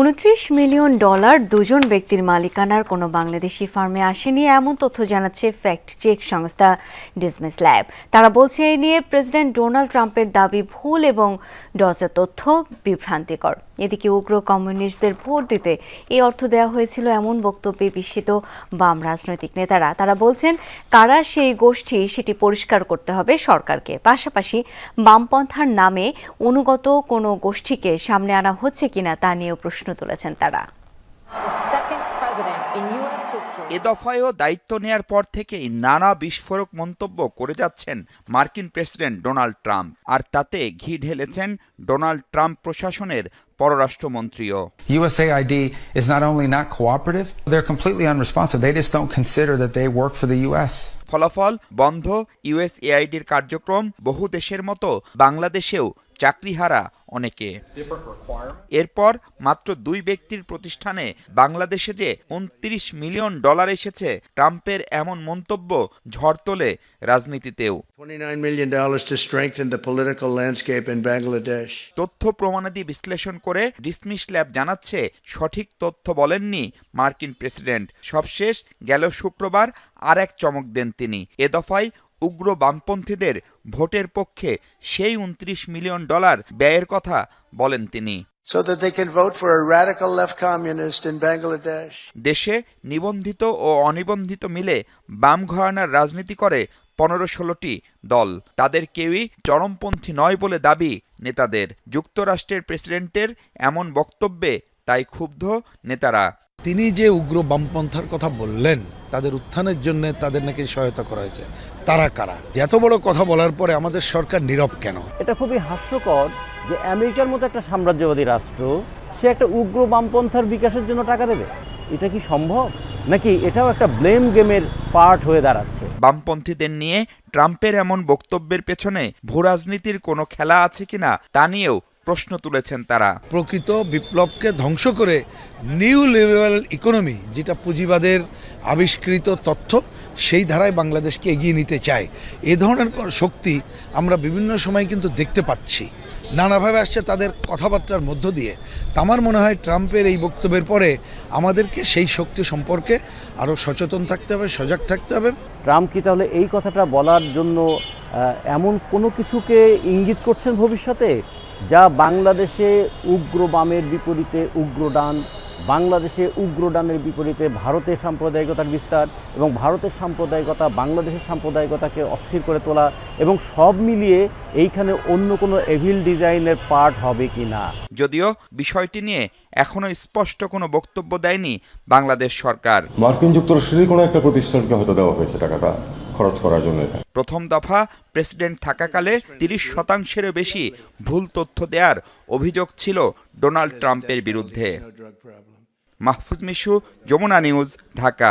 উনত্রিশ million dollar দুজন ব্যক্তির মালিকানার কোনো বাংলাদেশি ফার্মে আসেনি, এমন তথ্য জানাচ্ছে ফ্যাক্ট চেক সংস্থা ডিসমিস ল্যাব। তারা বলছে, এই নিয়ে প্রেসিডেন্ট ডোনাল্ড ট্রাম্পের দাবি ভুল এবং ডজের তথ্য বিভ্রান্তিকর। এদিকে উগ্র কমিউনিস্টদের ভোট দিতে এই অর্থ দেওয়া হয়েছিল এমন বক্তব্যে বিস্মিত বাম রাজনৈতিক নেতারা। তারা বলছেন, কারা সেই গোষ্ঠী সেটি পরিষ্কার করতে হবে সরকারকে। পাশাপাশি বামপন্থার নামে অনুগত কোনো গোষ্ঠীকে সামনে আনা হচ্ছে কিনা তা নিয়েও প্রশ্ন তুলেছেন তারা. এ দফায়ও দায়িত্ব নেয়ার পর থেকেই নানা বিস্ফোরক মন্তব্য করে যাচ্ছেন মার্কিন প্রেসিডেন্ট ডোনাল্ড ট্রাম্প আর তাতে ঘি ঢেলেছেন ডোনাল্ড ট্রাম্প প্রশাসনের পররাষ্ট্রমন্ত্রীও USAID is not only not cooperative, they're completely unresponsive. They just don't consider that they work for the U.S. ফলাফল বন্ধ ইউএসএআইডির কার্যক্রম বহু দেশের মতো বাংলাদেশেও চাকরিহারা অনেকে। এরপর মাত্র দুই ব্যক্তির প্রতিষ্ঠানে বাংলাদেশে যে উনত্রিশ মিলিয়ন ডলার এসেছে ট্রাম্পের এমন মন্তব্য ঝড় তোলে রাজনীতিতেও। $29 million to strengthen the political landscape in Bangladesh. তথ্য প্রমাণাদি বিশ্লেষণ করে ডিসমিস ল্যাব জানাচ্ছে সঠিক তথ্য বলেননি মার্কিন প্রেসিডেন্ট। সবশেষ গেল শুক্রবার আর এক চমক দেন তিনি। এ দফায় উগ্র বামপন্থীদের ভোটের পক্ষে সেই উনত্রিশ মিলিয়ন ডলার ব্যয়ের কথা বলেন তিনি. দেশে নিবন্ধিত ও অনিবন্ধিত মিলে বাম ঘরানার রাজনীতি করে পনেরো ষোলোটি দল। তাদের কেউই চরমপন্থী নয় বলে দাবি নেতাদের। যুক্তরাষ্ট্রের প্রেসিডেন্টের এমন বক্তব্যে তাই ক্ষুব্ধ নেতারা। তিনি যে উগ্র বামপন্থার কথা বললেন তাদের উত্থানের জন্য তাদের নাকি সহায়তা করা হয়েছে। তারা কারা? এত বড় কথা বলার পরে আমাদের সরকার নীরব কেন? এটা খুবই হাস্যকর যে আমেরিকার মতো একটা সাম্রাজ্যবাদী রাষ্ট্র সে একটা উগ্র বামপন্থার বিকাশের জন্য টাকা দেবে। এটা কি সম্ভব? নাকি এটাও একটা ব্লেম গেমের পার্ট হয়ে দাঁড়াচ্ছে? বামপন্থীদের নিয়ে ট্রাম্পের এমন বক্তব্যের পেছনে ভূরাজনীতির কোনো খেলা আছে কিনা তা নিয়েও প্রশ্ন তুলেছেন তারা। প্রকৃত বিপ্লবকে ধ্বংস করে নিউ লিবারাল ইকোনমি যেটা পুঁজিবাদের আবিষ্কৃত তথ্য সেই ধারায় বাংলাদেশকে এগিয়ে নিতে চায়। এ ধরনের শক্তি আমরা বিভিন্ন সময় কিন্তু দেখতে পাচ্ছি। নানাভাবে আসছে তাদের কথাবার্তার মধ্য দিয়ে। তা আমার মনে হয় ট্রাম্পের এই বক্তব্যের পরে আমাদেরকে সেই শক্তি সম্পর্কে আরও সচেতন থাকতে হবে সজাগ থাকতে হবে। ট্রাম্প কি তাহলে এই কথাটা বলার জন্য এমন কোনো কিছুকে ইঙ্গিত করছেন ভবিষ্যতে? যা বাংলাদেশে উগ্র বামের বিপরীতে উগ্র ডান বাংলাদেশে উগ্র ডানের বিপরীতে ভারতের সাম্প্রদায়িকতার বিস্তার এবং ভারতের সাম্প্রদায়িকতা বাংলাদেশের সাম্প্রদায়িকতাকে অস্থির করে তোলা এবং সব মিলিয়ে এইখানে অন্য কোনো এভিল ডিজাইনের পার্ট হবে কি না? যদিও বিষয়টি নিয়ে এখনও স্পষ্ট কোনো বক্তব্য দেয়নি বাংলাদেশ সরকার। মার্কিন যুক্তরাষ্ট্রেরই কোনো একটা প্রতিষ্ঠানকে হয়তো দেওয়া হয়েছে টাকাটা। খরচ করার জন্য প্রথম দফা প্রেসিডেন্ট থাকাকালে তিরিশ শতাংশেরও বেশি ভুল তথ্য দেওয়ার অভিযোগ ছিল ডোনাল্ড ট্রাম্পের বিরুদ্ধে. মাহফুজ মিশু, যমুনা নিউজ, ঢাকা